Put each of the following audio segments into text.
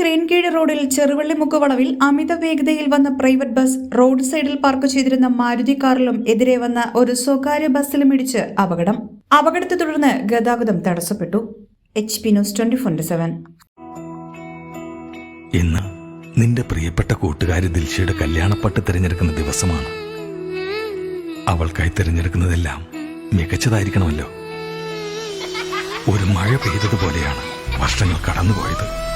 റോഡിൽ ചെറുവള്ളിമുക്ക് വളവിൽ അമിത വേഗതയിൽ വന്ന പ്രൈവറ്റ് ബസ് റോഡ് സൈഡിൽ പാർക്ക് ചെയ്തിരുന്ന മാരുതി കാറിലും എതിരെ വന്ന ഒരു സ്വകാര്യ ബസ്സിലും ഇടിച്ച് അപകടം. അപകടത്തെ തുടർന്ന് ഗതാഗതം തടസ്സപ്പെട്ടു. H P news twenty four seven. ഇന്ന് നിന്റെ പ്രിയപ്പെട്ട കൂട്ടുകാരി ദിൽഷയുടെ കല്യാണപ്പട്ട് തിരഞ്ഞെടുക്കുന്ന ദിവസമാണ്. അവൾക്കായി തിരഞ്ഞെടുക്കുന്നതെല്ലാം മികച്ചതായിരിക്കണമല്ലോ. ഒരു മഴ പെയ്തതുപോലെയാണ് വർഷങ്ങൾ കടന്നുപോയത്.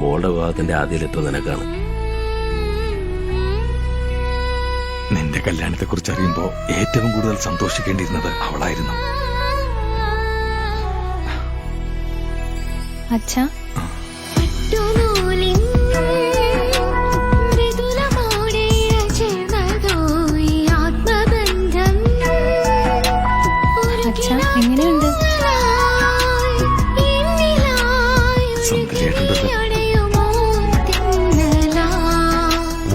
മോളുടെ വിവാഹത്തിന്റെ ആദ്യത്വം നിനക്കാണ്. നിന്റെ കല്യാണത്തെ കുറിച്ച് അറിയുമ്പോ ഏറ്റവും കൂടുതൽ സന്തോഷിക്കേണ്ടിയിരുന്നത് അവളായിരുന്നു. അച്ഛാ. എങ്ങനെയുണ്ട്?